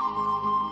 Música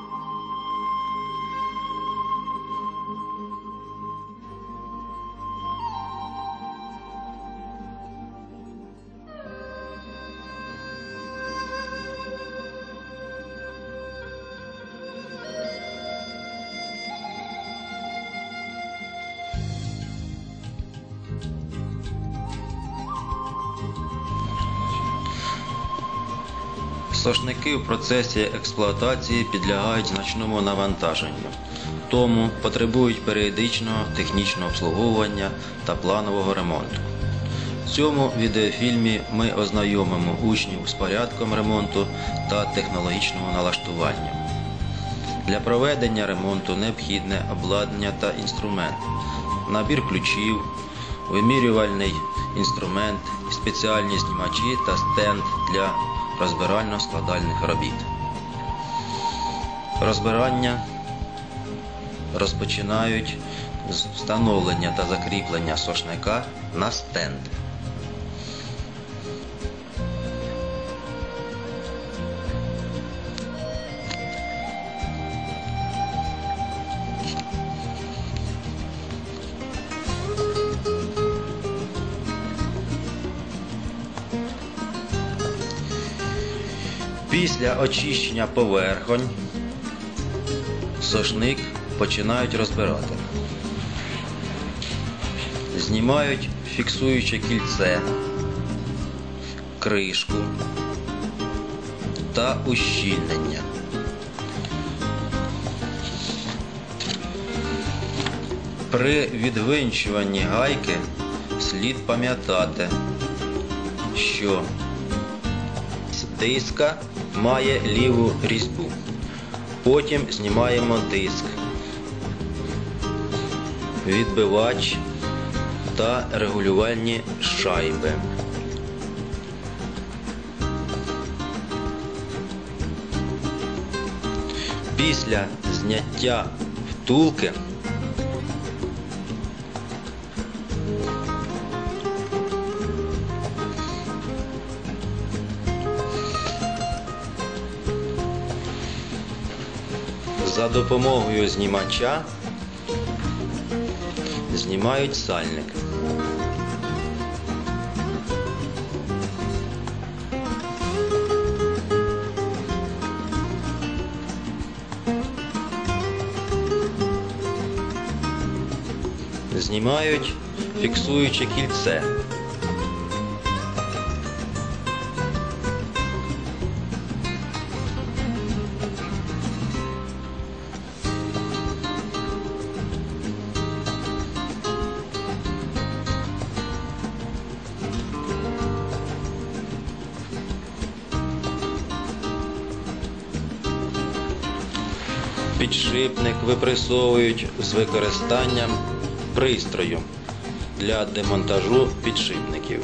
Сошники в процесі експлуатації підлягають значному навантаженню, тому потребують періодичного технічного обслуговування та планового ремонту. В цьому відеофільмі ми ознайомимо учнів з порядком ремонту та технологічного налаштування. Для проведення ремонту необхідне обладнання та інструмент, набір ключів, вимірювальний інструмент, спеціальні знімачі та стенд для розбирально-складальних робіт. Розбирання розпочинають з встановлення та закріплення сошника на стенд. Після очищення поверхонь сошник починають розбирати. Знімають фіксуюче кільце, кришку та ущільнення. При відвинчуванні гайки слід пам'ятати, що диска має ліву різьбу. Потім знімаємо диск, відбивач та регулювальні шайби. Після зняття втулки За допомогою знімача знімають сальник. Знімають фіксуюче кільце. Підшипник випресовують з використанням пристрою для демонтажу підшипників.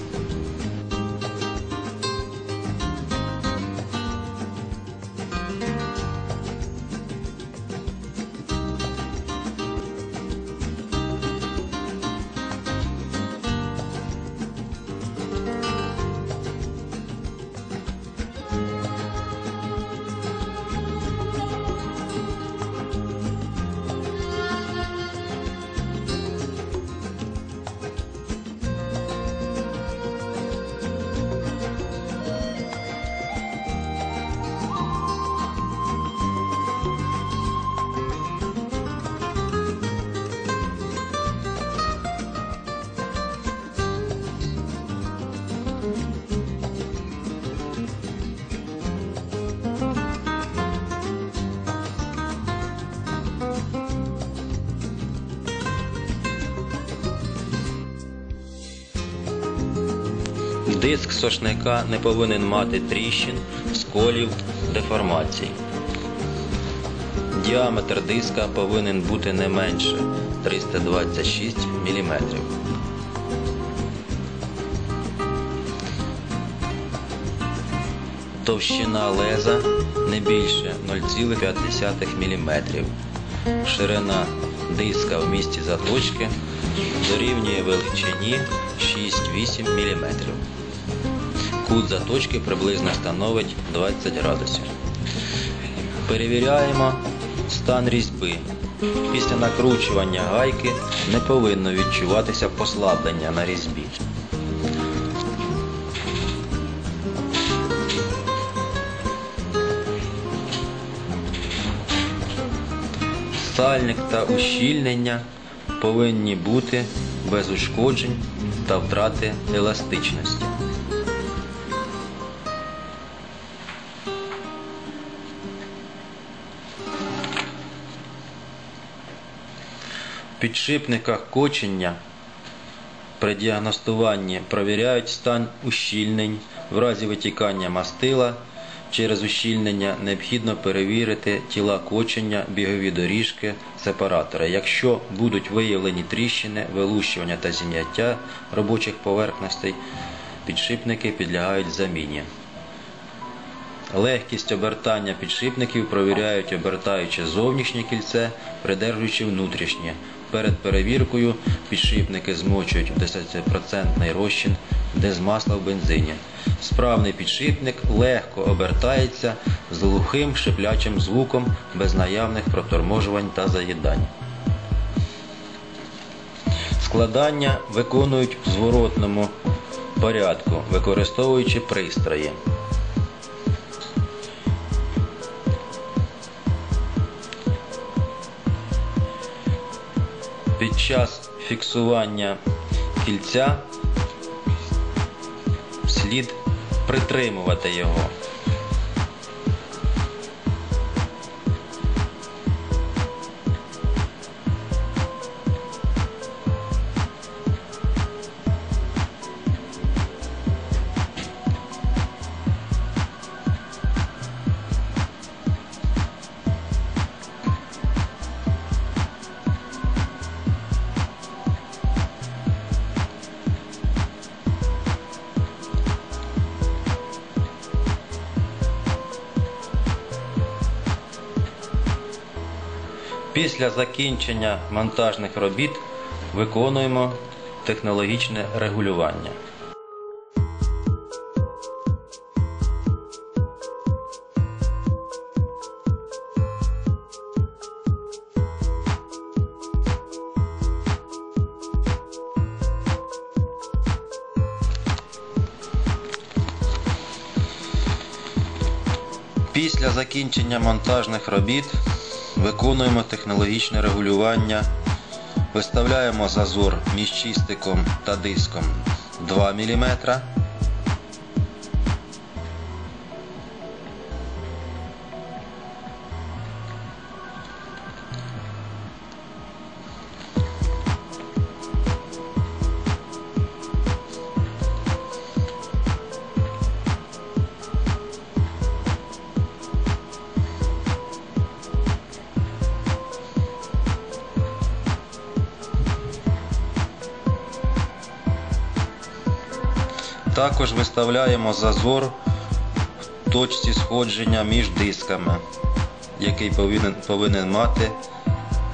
Диск сошника не повинен мати тріщин, сколів, деформацій. Діаметр диска повинен бути не менше 326 мм. Товщина леза не більше 0,5 мм. Ширина диска в місці заточки дорівнює величині 6-8 мм. Кут заточки приблизно становить 20 градусів. Перевіряємо стан різьби. Після накручування гайки не повинно відчуватися послаблення на різьбі. Сальник та ущільнення повинні бути без ушкоджень та втрати еластичності. Підшипниках кочення при діагностуванні провіряють стан ущільнень. В разі витікання мастила через ущільнення необхідно перевірити тіла кочення, бігові доріжки, сепаратора. Якщо будуть виявлені тріщини, вилущування та зім'яття робочих поверхностей, підшипники підлягають заміні. Легкість обертання підшипників провіряють, обертаючи зовнішнє кільце, придержуючи внутрішнє. Перед перевіркою підшипники змочують в 10% розчин дезмасла в бензині. Справний підшипник легко обертається з глухим шиплячим звуком без наявних проторможувань та заїдань. Складання виконують в зворотному порядку, використовуючи пристрої. Під час фіксування кільця слід притримувати його. Після закінчення монтажних робіт виконуємо технологічне регулювання. Після закінчення монтажних робіт виконуємо технологічне регулювання. Виставляємо зазор між чистиком та диском 2 мм. Також виставляємо зазор в точці сходження між дисками, який повинен, повинен мати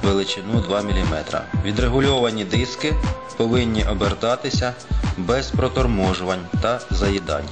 величину 2 мм. Відрегульовані диски повинні обертатися без проторможувань та заїдань.